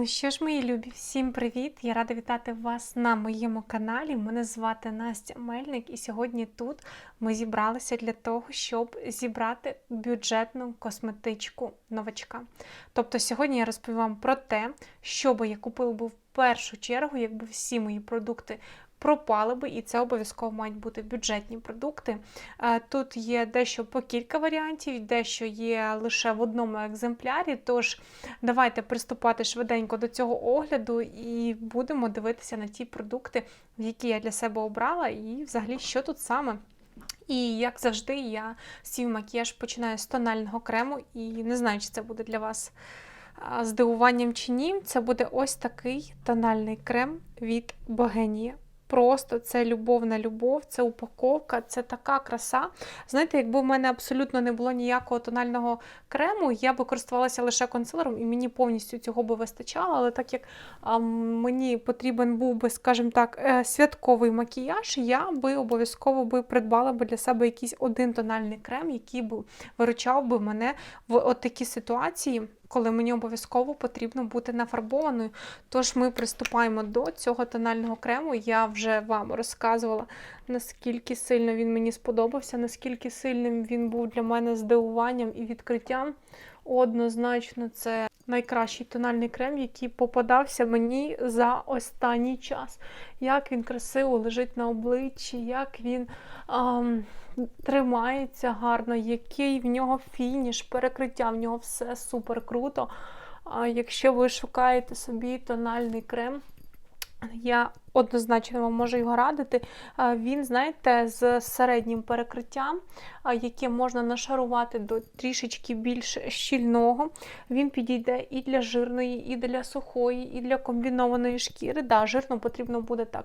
Ну що ж, мої любі, всім привіт! Я рада вітати вас на моєму каналі. Мене звати Настя Мельник, і сьогодні тут ми зібралися для того, щоб зібрати бюджетну косметичку новачка. Тобто сьогодні я розповім вам про те, що би я купила би в першу чергу, якби всі мої продукти пропали би, і це обов'язково мають бути бюджетні продукти. Е, Тут є дещо по кілька варіантів, дещо є лише в одному екземплярі. Тож давайте приступати швиденько до цього огляду і будемо дивитися на ті продукти, які я для себе обрала, і взагалі, що тут саме. І як завжди, я свій макіяж починаю з тонального крему, і не знаю, чи це буде для вас здивуванням чи ні. Це буде ось такий тональний крем від Богенія. Просто це любовна любов, це упаковка, це така краса. Знаєте, якби в мене абсолютно не було ніякого тонального крему, я би користувалася лише консилером, і мені повністю цього би вистачало. Але так як а, мені потрібен був би, скажімо так, е, святковий макіяж, я би обов'язково би придбала би для себе якийсь один тональний крем, який би виручав би мене в от такі ситуації. Коли мені обов'язково потрібно бути нафарбованою. Тож ми приступаємо до цього тонального крему. Я вже вам розказувала, наскільки сильно він мені сподобався, наскільки сильним він був для мене здивуванням і відкриттям. Однозначно, це найкращий тональний крем, який попадався мені за останній час. Як він красиво лежить на обличчі, як він ем, тримається гарно, який в нього фініш, перекриття, в нього все супер круто. Якщо ви шукаєте собі тональний крем, я однозначно вам можу його радити. Він, знаєте, з середнім перекриттям, яке можна нашарувати до трішечки більш щільного. Він підійде і для жирної, і для сухої, і для комбінованої шкіри. Да, жирно потрібно буде так.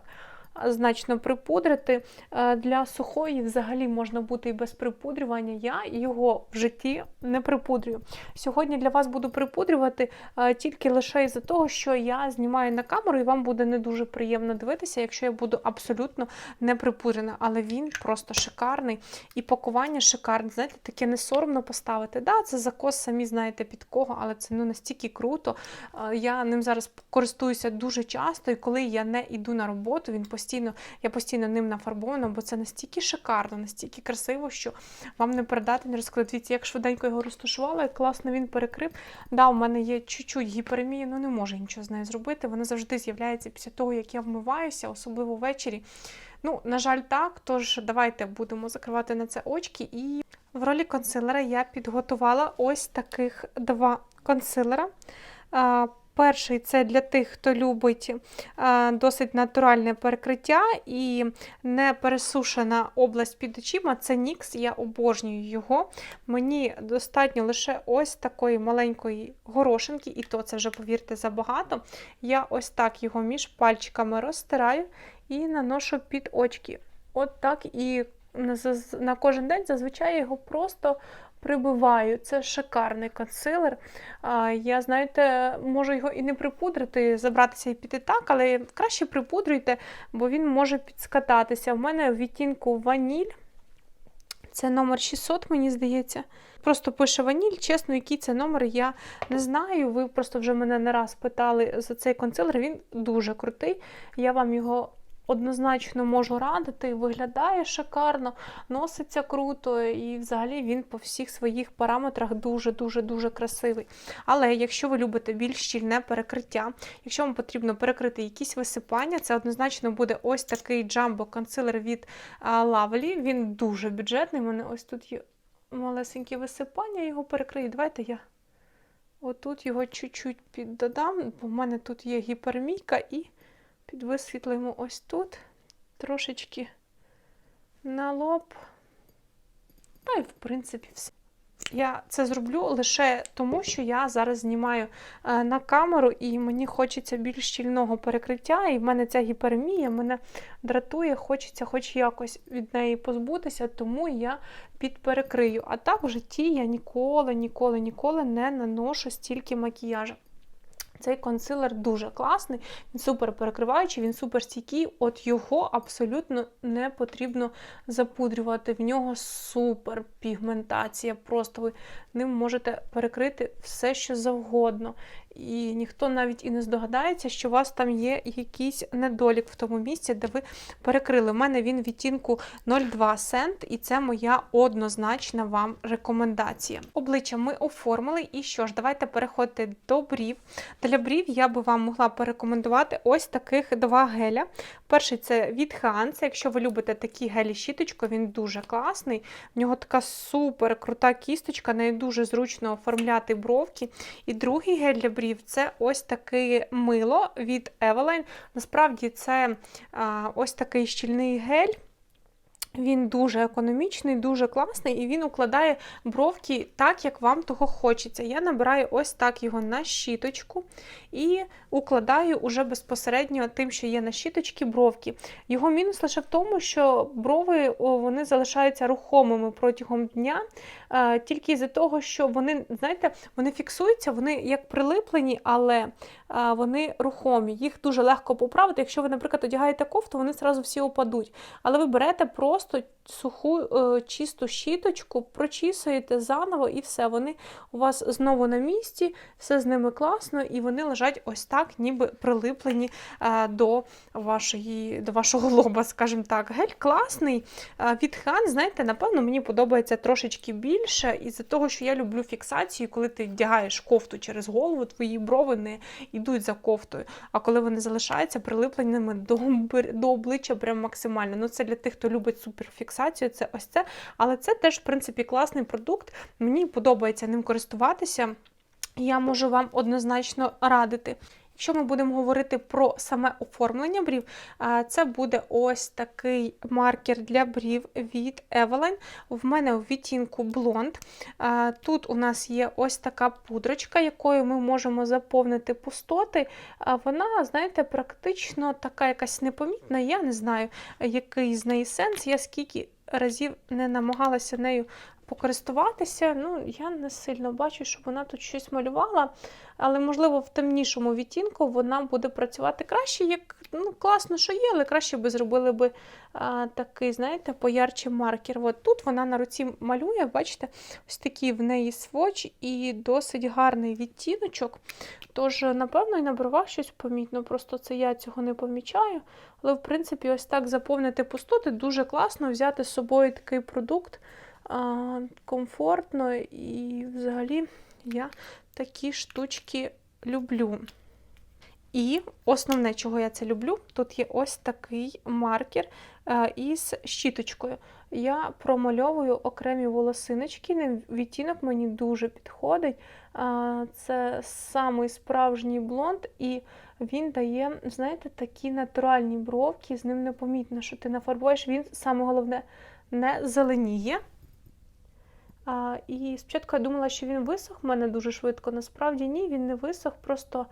Значно припудрити. Е, Для сухої взагалі можна бути і без припудрювання. Я його в житті не припудрюю. Сьогодні для вас буду припудрювати е, тільки лише із-за того, що я знімаю на камеру, і вам буде не дуже приємно дивитися, якщо я буду абсолютно не припудрена. Але він просто шикарний. І пакування шикарне. Знаєте, таке не соромно поставити. Да, це закос, самі знаєте під кого, але це ну, настільки круто. Е, Я ним зараз користуюся дуже часто, і коли я не йду на роботу, він постійно постійно, я постійно ним нафарбована, бо це настільки шикарно, настільки красиво, що вам не передати, не розказати. Дивіться, як швиденько його розташувала, як класно він перекрив. Да, у мене є чуть-чуть гіперемія, ну не можу нічого з нею зробити. Вона завжди з'являється після того, як я вмиваюся, особливо ввечері. Ну, на жаль, так. Тож давайте будемо закривати на це очки. І в ролі консилера я підготувала ось таких два консилера. Перший це для тих, хто любить досить натуральне перекриття і не пересушена область під очима. Це Нікс, я обожнюю його. Мені достатньо лише ось такої маленької горошинки, і то це вже, повірте, забагато. Я ось так його між пальчиками розтираю і наношу під очки. От так і на кожен день зазвичай його просто прибиваю. Це шикарний консилер. Я, знаєте, можу його і не припудрити, забратися і піти так, але краще припудрюйте, бо він може підскататися. В мене в відтінку ваніль. Це номер 600, мені здається. Просто пише ваніль, чесно, який це номер, я не знаю. Ви просто вже мене не раз питали за цей консилер, він дуже крутий. Я вам його однозначно можу радити, виглядає шикарно, носиться круто, і взагалі він по всіх своїх параметрах дуже-дуже-дуже красивий. Але якщо ви любите більш щільне перекриття, якщо вам потрібно перекрити якісь висипання, це однозначно буде ось такий джамбо консилер від Lovely. Він дуже бюджетний. У мене ось тут є малесенькі висипання, його перекрию. Давайте я. Отут його чуть-чуть піддодам, бо в мене тут є гіпермійка і підвисвітлимо ось тут, трошечки на лоб. Та й, в принципі, все. Я це зроблю лише тому, що я зараз знімаю е, на камеру, і мені хочеться більш щільного перекриття, і в мене ця гіперемія мене дратує, хочеться хоч якось від неї позбутися, тому я підперекрию. А так в житті я ніколи, ніколи, ніколи не наношу стільки макіяжу. Цей консилер дуже класний, він супер перекриваючий, він супер стійкий, от його абсолютно не потрібно запудрювати. В нього супер пігментація. Просто ви ним можете перекрити все, що завгодно. І ніхто навіть і не здогадається, що у вас там є якийсь недолік в тому місці, де ви перекрили. У мене він відтінку 0,2 цент, і це моя однозначна вам рекомендація. Обличчя ми оформили, і що ж, давайте переходити до брів. Для брів я би вам могла порекомендувати ось таких два геля. Перший це від Hans. Якщо ви любите такі гелі щіточку, він дуже класний. В нього така супер крута кісточка, нею дуже зручно оформляти бровки. І другий гель для брів це ось таке мило від Eveline. Насправді це ось такий щільний гель. Він дуже економічний, дуже класний, і він укладає бровки так, як вам того хочеться. Я набираю ось так його на щіточку і укладаю уже безпосередньо тим, що є на щіточці, бровки. Його мінус лише в тому, що брови вони залишаються рухомими протягом дня, тільки з-за того, що вони, знаєте, вони фіксуються, вони як прилиплені, але вони рухомі. Їх дуже легко поправити. Якщо ви, наприклад, одягаєте кофту, вони зразу всі опадуть. Але ви берете просто суху е, чисту щіточку, прочісуєте заново і все. Вони у вас знову на місці, все з ними класно, і вони лежать ось так, ніби прилиплені е, до вашої, до вашого лоба, скажімо так. Гель класний. Е, від Хан, знаєте, напевно, мені подобається трошечки більше, із-за того, що я люблю фіксацію, коли ти вдягаєш кофту через голову, твої брови не йдуть за кофтою. А коли вони залишаються прилипленими до, до обличчя прям максимально. Ну, Це для тих, хто любить суперфіксацію, це ось це. Але це теж, в принципі, класний продукт. Мені подобається ним користуватися. Я можу вам однозначно радити. Якщо ми будемо говорити про саме оформлення брів, це буде ось такий маркер для брів від Eveline. В мене в відтінку блонд. Тут у нас є ось така пудрочка, якою ми можемо заповнити пустоти. Вона, знаєте, практично така якась непомітна. Я не знаю, який з неї сенс. Я скільки разів не намагалася нею покористуватися. Ну, я не сильно бачу, щоб вона тут щось малювала, але, можливо, в темнішому відтінку вона буде працювати краще, як ну, класно, що є, але краще би зробили би а, такий, знаєте, поярчий маркер. От тут вона на руці малює, бачите, ось такий в неї своч і досить гарний відтіночок. Тож, напевно, і на бровах щось помітно, просто це я цього не помічаю. Але, в принципі, ось так заповнити пустоти дуже класно взяти з собою такий продукт комфортно і взагалі я такі штучки люблю. І основне, чого я це люблю, тут є ось такий маркер а, із щіточкою. Я промальовую окремі волосиночки, відтінок мені дуже підходить. Це самий справжній блонд, і він дає, знаєте, такі натуральні бровки, з ним непомітно, що ти нафарбуєш, він саме головне не зеленіє. І спочатку я думала, що він висох в мене дуже швидко. Насправді ні, він не висох, просто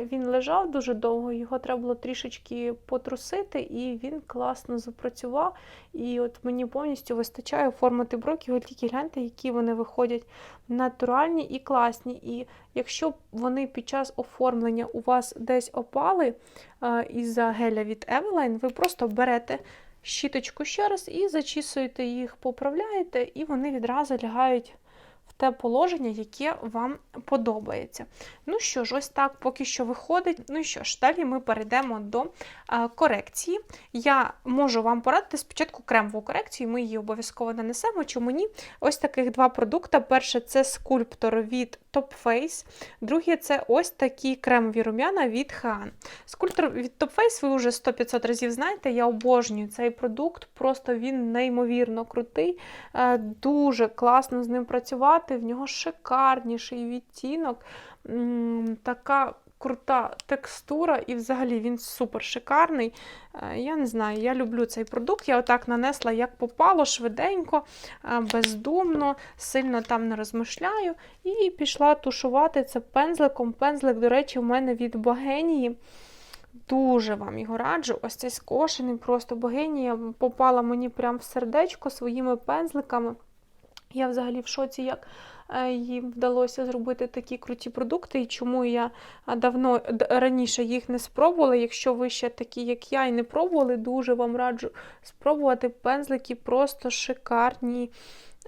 він лежав дуже довго, його треба було трішечки потрусити, і він класно запрацював. І от мені повністю вистачає оформити броки, от тільки гляньте, які вони виходять натуральні і класні. І якщо вони під час оформлення у вас десь опали із-за геля від Eveline, ви просто берете щіточку ще раз і зачісуєте їх, поправляєте, і вони відразу лягають в те положення, яке вам подобається. Ну що ж, ось так поки що виходить. Ну що ж, далі ми перейдемо до корекції. Я можу вам порадити спочатку кремову корекцію, ми її обов'язково нанесемо, чому ні. Ось таких два продукти. Перше це скульптор від Top Face, друге це ось такі кремові рум'яна від Han. Скульптор від Top Face ви вже 100-500 разів знаєте, я обожнюю цей продукт, просто він неймовірно крутий, е, дуже класно з ним працювати, в нього шикарніший відтінок. Така крута текстура, і взагалі він супер шикарний. Е, я не знаю, я люблю цей продукт. Я отак нанесла, як попало, швиденько, е, бездумно, сильно там не розмишляю. І пішла тушувати це пензликом. Пензлик, до речі, в мене від Богенії. Дуже вам його раджу. Ось цей скошений, просто богинія попала мені прямо в сердечко своїми пензликами. Я взагалі в шоці, як Е, їм вдалося зробити такі круті продукти, і чому я давно раніше їх не спробувала. Якщо ви ще такі, як я, і не пробували, дуже вам раджу спробувати пензлики просто шикарні.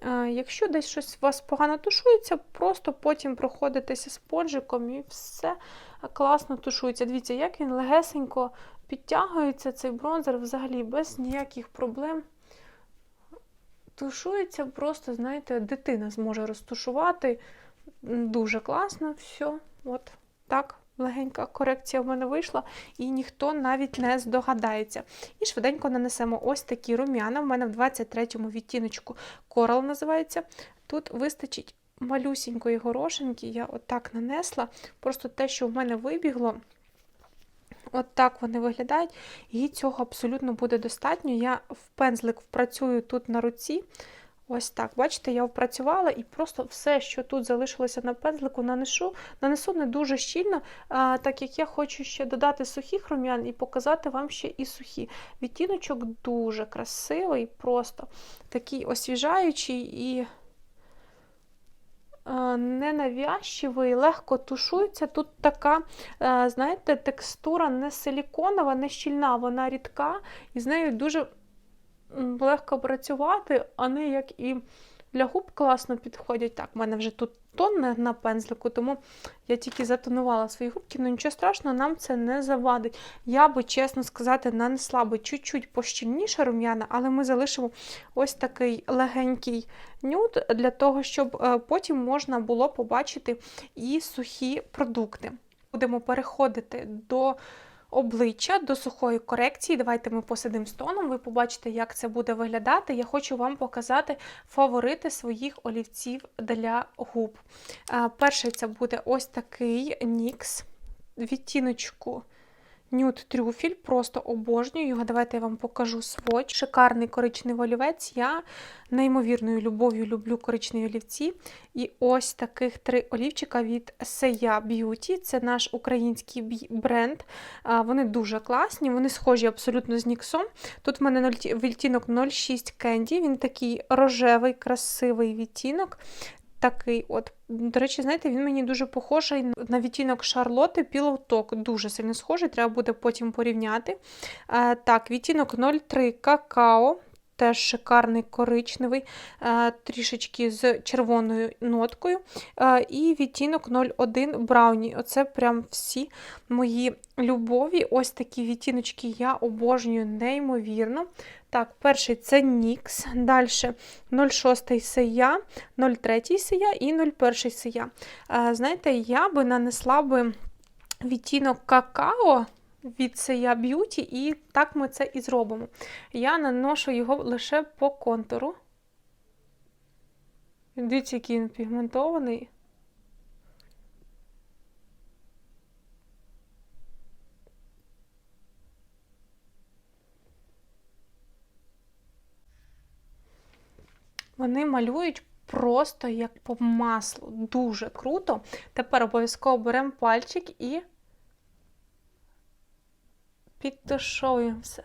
Е, Якщо десь щось у вас погано тушується, просто потім проходитеся спонжиком і все класно тушується. Дивіться, як він легесенько підтягується, цей бронзер взагалі без ніяких проблем. Тушується, просто, знаєте, дитина зможе розтушувати. Дуже класно, все. От так, легенька корекція в мене вийшла, і ніхто навіть не здогадається. І швиденько нанесемо ось такі рум'яна. В мене в 23-му відтіночку Coral називається. Тут вистачить малюсінької горошинки. Я отак нанесла. Просто те, що в мене вибігло. От так вони виглядають, і цього абсолютно буде достатньо. Я в пензлик впрацюю тут на руці. Ось так. Бачите, я впрацювала і просто все, що тут залишилося на пензлику, нанесу, нанесу не дуже щільно, так як я хочу ще додати сухих рум'ян і показати вам ще і сухі. Відтіночок дуже красивий, просто такий освіжаючий і ненавязчивий, легко тушується. Тут така, е, знаєте, текстура не силіконова, не щільна, вона рідка, і з нею дуже легко працювати, а не як і для губ класно підходять. Так, в мене вже тут тон на, на пензлику, тому я тільки затонувала свої губки, ну нічого страшного, нам це не завадить. Я би, чесно сказати, нанесла би чуть-чуть пощільніше рум'яна, але ми залишимо ось такий легенький нюд для того, щоб е, потім можна було побачити і сухі продукти. Будемо переходити до обличчя до сухої корекції. Давайте ми посидимо з тоном, ви побачите, як це буде виглядати. Я хочу вам показати фаворити своїх олівців для губ. Перший це буде ось такий нікс відтіночку. Нюд трюфіль, просто обожнюю його. Давайте я вам покажу сводч. Шикарний коричневий олівець. Я неймовірною любов'ю люблю коричневі олівці. І ось таких три олівчика від Seya Beauty. Це наш український бренд. Вони дуже класні, вони схожі абсолютно з Ніксом. Тут в мене відтінок 06 Candy, він такий рожевий, красивий відтінок. Такий от, до речі, знаєте, він мені дуже похожий на відтінок Шарлоти Talk. Дуже сильно схожий, треба буде потім порівняти. Е, так, відтінок 03 какао. Теж шикарний коричневий, е, трішечки з червоною ноткою. Е, і відтінок 01 Брауні. Оце прям всі мої любові. Ось такі відтіночки я обожнюю неймовірно. Так, перший це NYX, далі 06 Сея, 03 Сея і 01 Сея. Е, Знаєте, я би нанесла би відтінок какао від Сея Beauty, і так ми це і зробимо. Я наношу його лише по контуру. Дивіться, який він пігментований. Вони малюють просто як по маслу. Дуже круто. Тепер обов'язково беремо пальчик і підтушовуємо все.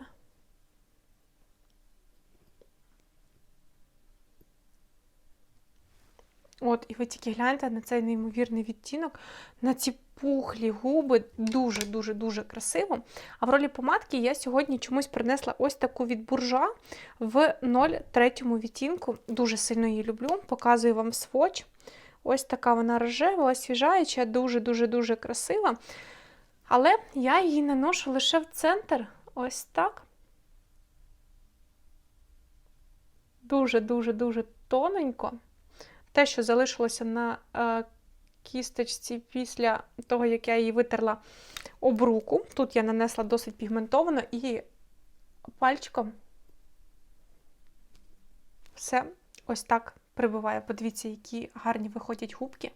От, і ви тільки гляньте на цей неймовірний відтінок, на ці пухлі губи, дуже-дуже-дуже красиво. А в ролі помадки я сьогодні чомусь принесла ось таку від буржа в 03 відтінку. Дуже сильно її люблю. Показую вам сводч. Ось така вона рожева, освіжаюча, дуже-дуже-дуже красива. Але я її наношу лише в центр. Ось так. Дуже-дуже-дуже тоненько. Те, що залишилося на е, кісточці після того, як я її витерла об руку. Тут я нанесла досить пігментовано і пальчиком все ось так прибиває. Подивіться, які гарні виходять губки.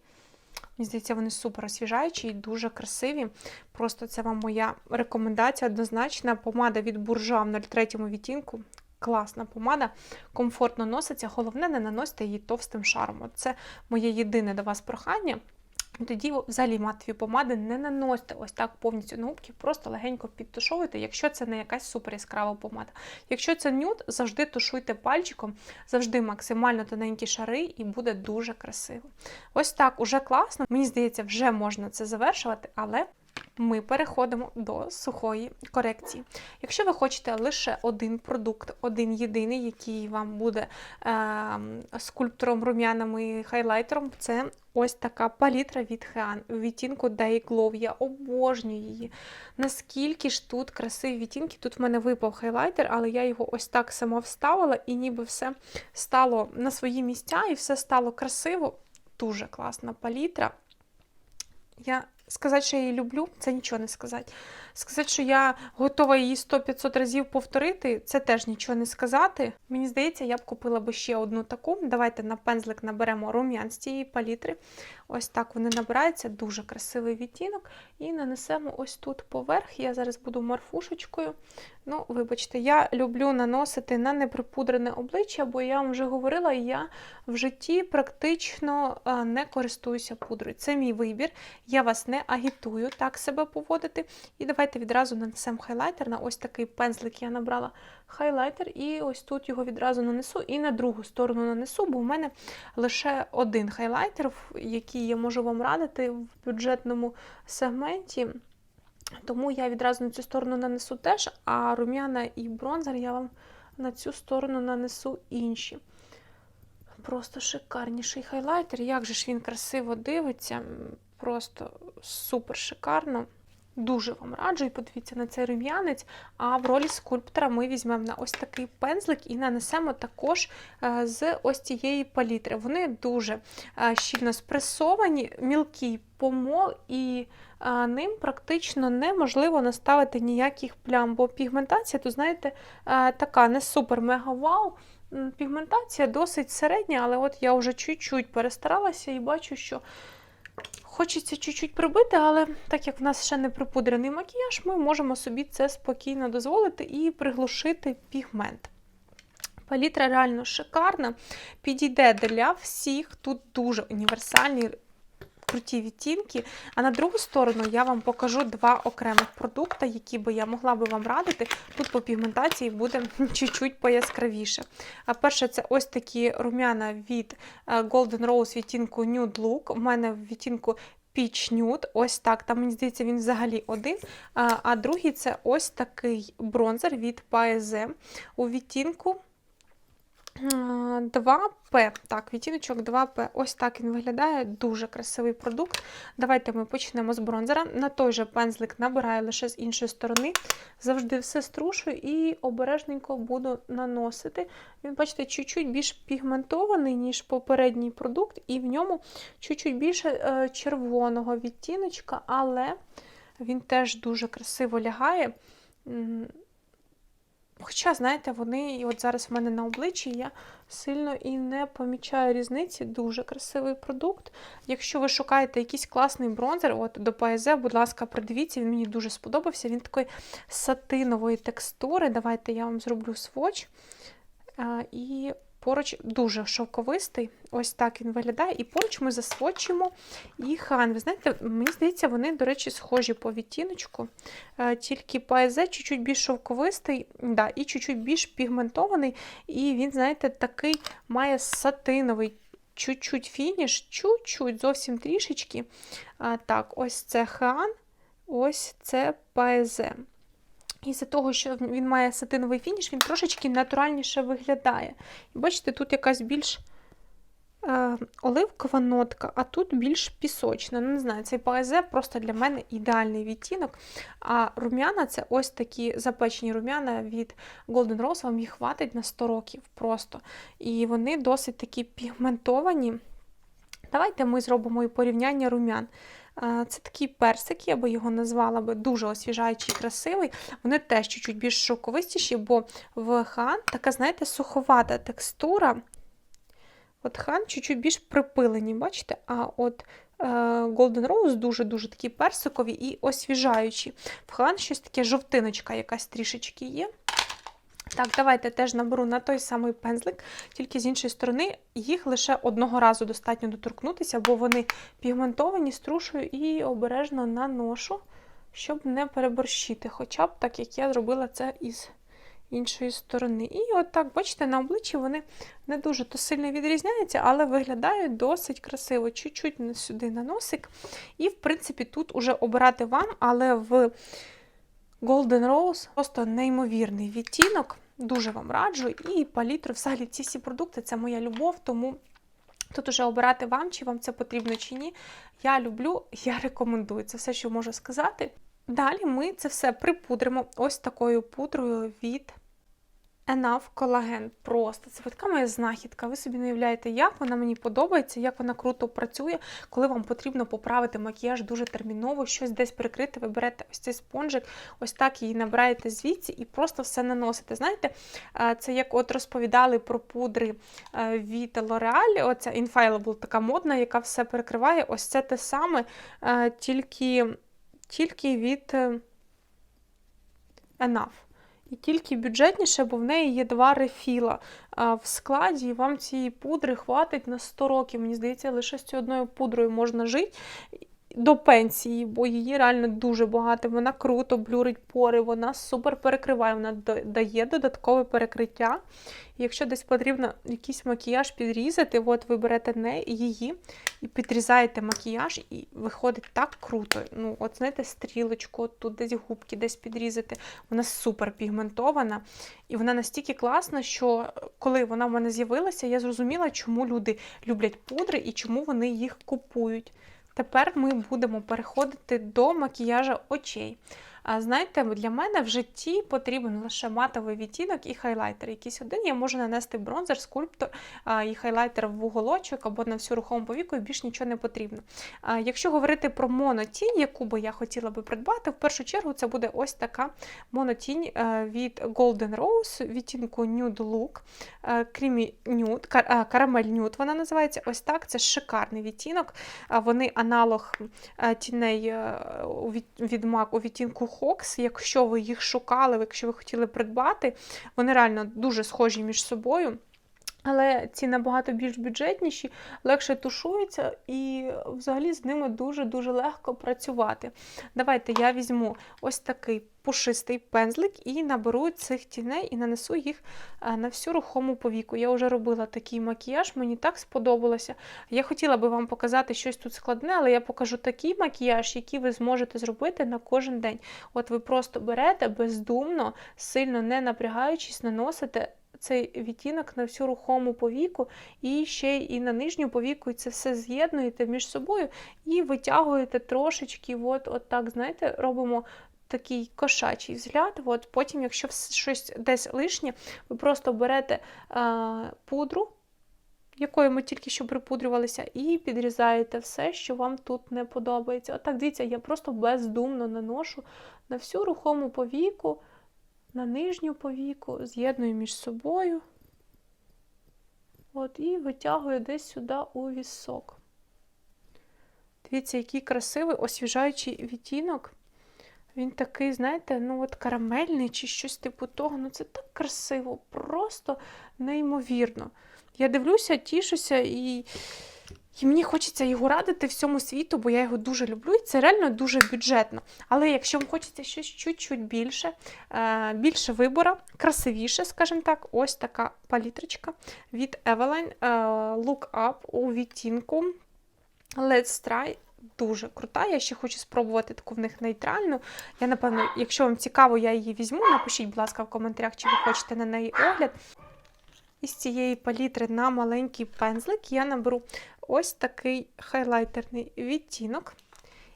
Мені здається, вони супер освіжаючі і дуже красиві. Просто це вам моя рекомендація однозначна. Помада від буржуа в 03 відтінку. Класна помада, комфортно носиться. Головне, не наносьте її товстим шаром. От Це моє єдине до вас прохання. Тоді взагалі матові помади не наносите ось так повністю на губки, просто легенько підтушовуйте, якщо це не якась супер яскрава помада. Якщо це нюд, завжди тушуйте пальчиком, завжди максимально тоненькі шари, і буде дуже красиво. Ось так уже класно. Мені здається, вже можна це завершувати, але ми переходимо до сухої корекції. Якщо ви хочете лише один продукт, один єдиний, який вам буде е, скульптором, і хайлайтером, це ось така палітра від Hean у відтінку Day Glow. Я обожнюю її. Наскільки ж тут красиві відтінки, тут в мене випав хайлайтер, але я його ось так сама вставила, і ніби все стало на свої місця, і все стало красиво. Дуже класна палітра. Я сказати, що я її люблю, це нічого не сказати. Сказати, що я готова її 100-500 разів повторити, це теж нічого не сказати. Мені здається, я б купила би ще одну таку. Давайте на пензлик наберемо рум'ян з цієї палітри. Ось так вони набираються, дуже красивий відтінок. І нанесемо ось тут поверх. Я зараз буду морфушечкою. Ну, вибачте, я люблю наносити на неприпудрене обличчя, бо я вам вже говорила, я в житті практично не користуюся пудрою. Це мій вибір. Я вас не агітую так себе поводити. І давайте відразу нанесемо хайлайтер. На ось такий пензлик я набрала хайлайтер, і ось тут його відразу нанесу, і на другу сторону нанесу, бо в мене лише один хайлайтер, який я можу вам радити в бюджетному сегменті. Тому я відразу на цю сторону нанесу теж, а рум'яна і бронзер я вам на цю сторону нанесу інші. Просто шикарніший хайлайтер. Як же ж він красиво дивиться, просто супер шикарно. Дуже вам раджу і подивіться на цей рум'янець. А в ролі скульптора ми візьмемо на ось такий пензлик і нанесемо також е, з ось цієї палітри. Вони дуже е, щільно спресовані, мілкий помол, і е, ним практично неможливо наставити ніяких плям, бо пігментація, то знаєте, така не супер-мега-вау. Пігментація досить середня, але от я вже чуть-чуть перестаралася і бачу, що Хочеться чуть-чуть прибити, але так як в нас ще не припудрений макіяж, ми можемо собі це спокійно дозволити і приглушити пігмент. Палітра реально шикарна, підійде для всіх, тут дуже універсальні круті відтінки. А на другу сторону я вам покажу два окремих продукти, які би я могла би вам радити. Тут по пігментації буде чуть-чуть пояскравіше. А перше, це ось такі рум'яна від е, Golden Rose відтінку Nude Look. У мене в відтінку Peach Nude, ось так. Там, мені здається, він взагалі один. А, а другий це ось такий бронзер від Paese у відтінку. 2П. Так, відтіночок 2П. Ось так він виглядає. Дуже красивий продукт. Давайте ми почнемо з бронзера. На той же пензлик набираю лише з іншої сторони. Завжди все струшую і обережненько буду наносити. Він, бачите, чуть-чуть більш пігментований, ніж попередній продукт, і в ньому чуть-чуть більше е, червоного відтіночка, але він теж дуже красиво лягає. Хоча, знаєте, вони і от зараз в мене на обличчі я сильно і не помічаю різниці. Дуже красивий продукт. Якщо ви шукаєте якийсь класний бронзер, от до ПЗ, будь ласка, придивіться, він мені дуже сподобався. Він такої сатинової текстури. Давайте я вам зроблю сводч. І Поруч дуже шовковистий, ось так він виглядає. І поруч ми засвочимо і хан. Ви знаєте, мені здається, вони, до речі, схожі по відтіночку. Е, тільки паезе чуть-чуть більш шовковистий, да, і чуть-чуть більш пігментований. І він, знаєте, такий має сатиновий. Чуть-чуть фініш, чуть-чуть, зовсім трішечки. Так, ось це хан, ось це паезе. І за того, що він має сатиновий фініш, він трошечки натуральніше виглядає. І бачите, тут якась більш е, оливкова нотка, а тут більш пісочна. Ну, не знаю, цей паезе просто для мене ідеальний відтінок. А рум'яна це ось такі запечені рум'яна від Golden Rose, вам їх хватить на 100 років просто. І вони досить такі пігментовані. Давайте ми зробимо і порівняння рум'ян. Це такий персик, я би його назвала би дуже освіжаючий, красивий. Вони теж чуть-чуть більш шоковистіші, бо в хан така, знаєте, суховата текстура. От хан чуть-чуть більш припилені, бачите? А от е, Golden Rose дуже-дуже такі персикові і освіжаючі. В хан щось таке жовтиночка якась трішечки є. Так, давайте теж наберу на той самий пензлик, тільки з іншої сторони, їх лише одного разу достатньо доторкнутися, бо вони пігментовані, струшую і обережно наношу, щоб не переборщити. Хоча б так, як я зробила це із іншої сторони. І от так, бачите, на обличчі вони не дуже то сильно відрізняються, але виглядають досить красиво. Чуть-чуть сюди на носик. І, в принципі, тут уже обирати вам, але в Golden Rose просто неймовірний відтінок. Дуже вам раджу. І палітру, взагалі, ці всі продукти це моя любов, тому. Тут уже обирати вам, чи вам це потрібно, чи ні. Я люблю, я рекомендую. Це все, що можу сказати. Далі ми це все припудримо ось такою пудрою від Enough Collagen. Просто це така моя знахідка. Ви собі не уявляєте, як вона мені подобається, як вона круто працює, коли вам потрібно поправити макіяж дуже терміново, щось десь прикрити, ви берете ось цей спонжик, ось так її набираєте звідси і просто все наносите. Знаєте, це як от розповідали про пудри від L'Oreal, оця Infallible така модна, яка все перекриває. Ось це те саме, тільки, тільки від е, Enough. І тільки бюджетніше, бо в неї є два рефіла в складі, і вам цієї пудри хватить на 100 років. Мені здається, лише з цією одною пудрою можна жити до пенсії, бо її реально дуже багато. Вона круто блюрить пори, вона супер перекриває, вона дає додаткове перекриття. Якщо десь потрібно якийсь макіяж підрізати, от ви берете не її і підрізаєте макіяж, і виходить так круто. Ну, от знаєте, стрілочку, тут десь губки десь підрізати. Вона супер пігментована. І вона настільки класна, що коли вона в мене з'явилася, я зрозуміла, чому люди люблять пудри і чому вони їх купують. Тепер ми будемо переходити до макіяжа очей. Знаєте, для мене в житті потрібен лише матовий відтінок і хайлайтер. Якийсь один я можу нанести бронзер, скульптор і хайлайтер в уголочок або на всю рухому повіку, і більш нічого не потрібно. Якщо говорити про монотінь, яку би я хотіла би придбати, в першу чергу це буде ось така монотінь е, від Golden Rose, відтінку Nude Look, е, Creamy Nude, е, Caramel Nude вона називається. Ось так. Це шикарний відтінок. Вони аналог тіней від MAC у відтінку Хокс, якщо ви їх шукали, якщо ви хотіли придбати, вони реально дуже схожі між собою. Але ці набагато більш бюджетніші, легше тушуються, і взагалі з ними дуже-дуже легко працювати. Давайте я візьму ось такий пушистий пензлик і наберу цих тіней і нанесу їх е, на всю рухому повіку. Я вже робила такий макіяж, мені так сподобалося. Я хотіла би вам показати щось тут складне, але я покажу такий макіяж, який ви зможете зробити на кожен день. От ви просто берете бездумно, сильно не напрягаючись, наносите цей відтінок на всю рухому повіку, і ще і на нижню повіку, і це все з'єднуєте між собою і витягуєте трошечки, от, от так, знаєте, робимо. Такий кошачий взгляд. От Потім, якщо щось десь лишнє, ви просто берете а, пудру, якою ми тільки що припудрювалися, і підрізаєте все, що вам тут не подобається. Отак, дивіться, я просто бездумно наношу на всю рухому повіку на нижню повіку, з'єдную між собою От, і витягую десь сюди у вісок. Дивіться, який красивий освіжаючий відтінок. Він такий, знаєте, ну от карамельний чи щось типу того. Ну це так красиво, просто неймовірно. Я дивлюся, тішуся і і мені хочеться його радити всьому світу, бо я його дуже люблю, і це реально дуже бюджетно. Але якщо вам хочеться щось чуть-чуть більше, е, більше вибора, красивіше, скажімо так, ось така палітрочка від Eveline е, Look Up у відтінку Let's Try. Дуже крута. Я ще хочу спробувати таку в них нейтральну. Я, напевно, якщо вам цікаво, я її візьму. Напишіть, будь ласка, в коментарях, чи ви хочете на неї огляд. Із цієї палітри на маленький пензлик я наберу ось такий хайлайтерний відтінок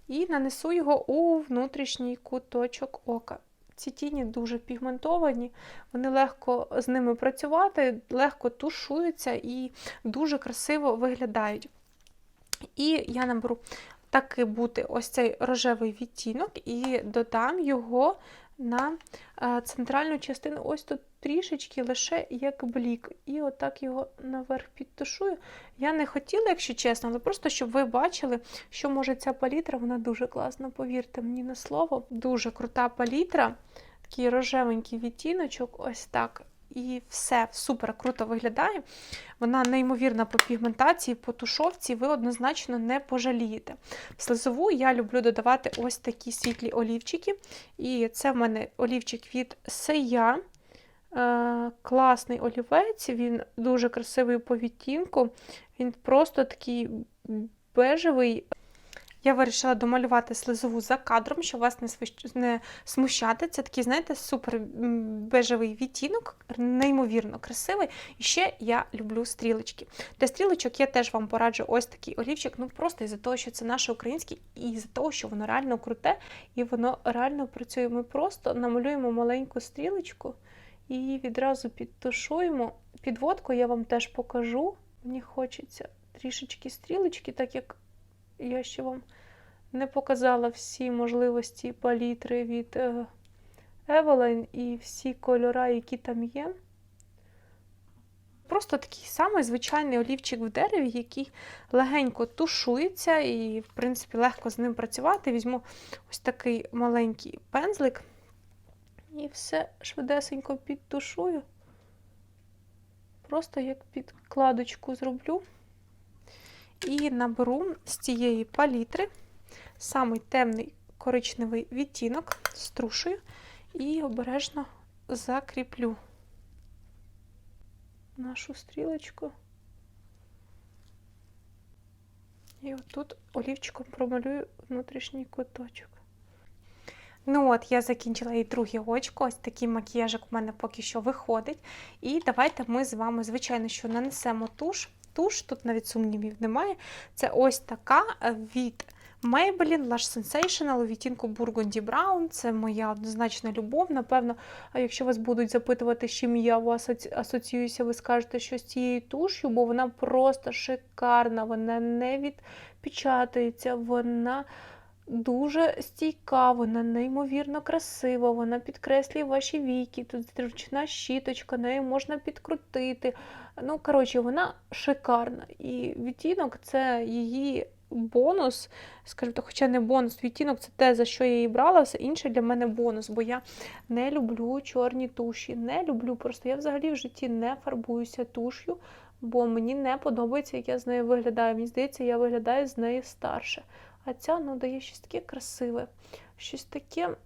і нанесу його у внутрішній куточок ока. Ці тіні дуже пігментовані, вони легко з ними працювати, легко тушуються і дуже красиво виглядають. І я наберу таки бути ось цей рожевий відтінок і додам його на е, центральну частину. Ось тут трішечки лише як блік. І отак його наверх підтушую. Я не хотіла, якщо чесно, але просто щоб ви бачили, що може ця палітра, вона дуже класна, повірте мені на слово. Дуже крута палітра, такий рожевенький відтіночок, ось так і все супер круто виглядає. Вона неймовірна по пігментації, по тушовці, ви однозначно не пожалієте. Слизову я люблю додавати ось такі світлі олівчики. І це в мене олівчик від Сея. е, класний олівець, він дуже красивий по відтінку. Він просто такий бежевий. Я вирішила домалювати слизову за кадром, щоб вас не, свищ... не смущати. Це такий, знаєте, супер бежевий відтінок, неймовірно красивий. І ще я люблю стрілочки. Для стрілочок я теж вам пораджу ось такий олівчик. Ну просто із-за того, що це наше українське, і із-за того, що воно реально круте і воно реально працює. Ми просто намалюємо маленьку стрілочку і відразу підтушуємо. Підводку я вам теж покажу. Мені хочеться трішечки стрілочки, так як я ще вам не показала всі можливості палітри від е, Eveline і всі кольори, які там є. Просто такий самий звичайний олівчик в дереві, який легенько тушується, і, в принципі, легко з ним працювати. Візьму ось такий маленький пензлик і все швидесенько підтушую. Просто як підкладочку зроблю. І наберу з цієї палітри самий темний коричневий відтінок, струшую і обережно закріплю нашу стрілочку. І отут олівчиком промалюю внутрішній куточок. Ну от, я закінчила і друге очко. Ось такий макіяжик у мене поки що виходить. І давайте ми з вами, звичайно, що нанесемо туш. Туш, тут навіть сумнівів немає. Це ось така від Maybelline Lash Sensational у відтінку Burgundy Brown. Це моя однозначна любов. Напевно, якщо вас будуть запитувати, з чим я вас асоціююся, ви скажете, що з цією туш'ю, бо вона просто шикарна, вона не відпечатується, вона. Дуже стійка, вона неймовірно красива, вона підкреслює ваші віки, тут зручна щіточка, нею можна підкрутити. Ну, коротше, вона шикарна. І відтінок це її бонус, скажімо так, хоча не бонус, відтінок це те, за що я її брала, все інше для мене бонус, бо я не люблю чорні туші, не люблю. Просто я взагалі в житті не фарбуюся туш'ю, бо мені не подобається, як я з нею виглядаю. Мені здається, я виглядаю з нею старше. А ця ну, дає щось таке красиве, щось таке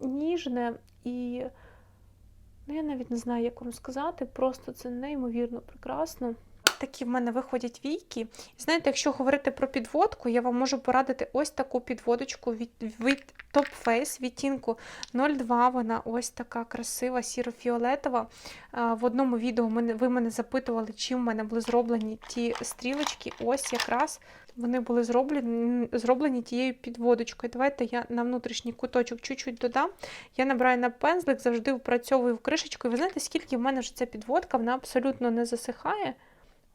ніжне і, ну, я навіть не знаю, як вам сказати, просто це неймовірно прекрасно. Такі в мене виходять війки. І знаєте, якщо говорити про підводку, я вам можу порадити ось таку підводочку від, від Top Face відтінку 02. Вона ось така красива, сіро-фіолетова. В одному відео ви мене запитували, чим в мене були зроблені ті стрілочки. Ось якраз вони були зроблені зроблені тією підводочкою. Давайте я на внутрішній куточок чуть-чуть додам. Я набираю на пензлик, завжди впрацьовую в кришечку. І ви знаєте, скільки в мене вже ця підводка, вона абсолютно не засихає.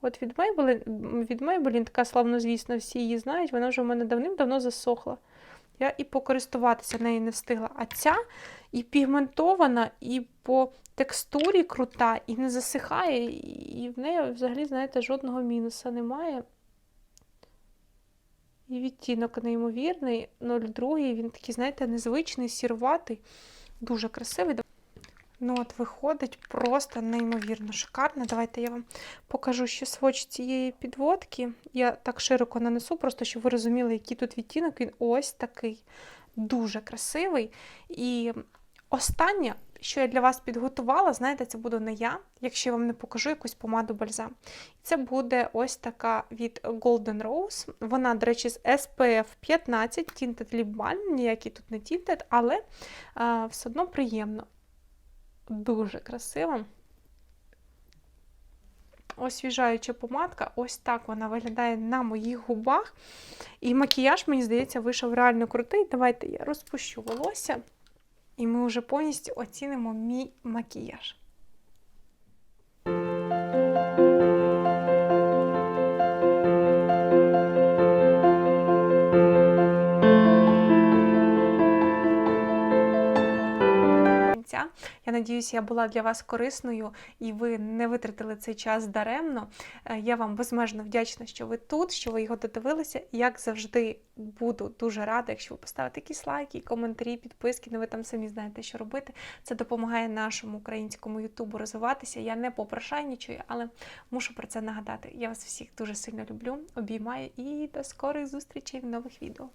От від Maybelline, від Maybelline така славнозвісна, всі її знають, вона вже в мене давним-давно засохла. Я і покористуватися нею не встигла. А ця і пігментована, і по текстурі крута, і не засихає, і в неї взагалі, знаєте, жодного мінуса немає. І відтінок неймовірний, 02 він такий, знаєте, незвичний, сірватий, дуже красивий. Ну, от виходить просто неймовірно шикарно. Давайте я вам покажу ще своч цієї підводки. Я так широко нанесу, просто щоб ви розуміли, який тут відтінок. Він ось такий дуже красивий. І останнє, що я для вас підготувала, знаєте, це буду не я, якщо я вам не покажу якусь помаду бальзам. Це буде ось така від Golden Rose. Вона, до речі, з SPF 15, Tinted Lip Balm, ніякий тут не Tinted, але а, все одно приємно. Дуже красива. Освіжаюча помадка, ось так вона виглядає на моїх губах. І макіяж, мені здається, вийшов реально крутий. Давайте я розпущу волосся, і ми вже повністю оцінимо мій макіяж. Я надіюся, я була для вас корисною і ви не витратили цей час даремно. Е, я вам безмежно вдячна, що ви тут, що ви його додивилися. Як завжди, буду дуже рада, якщо ви поставите якісь лайки, коментарі, підписки. Ну ви там самі знаєте, що робити. Це допомагає нашому українському ютубу розвиватися. Я не попрошайнічую, але мушу про це нагадати. Я вас всіх дуже сильно люблю, обіймаю і до скорих зустрічей в нових відео.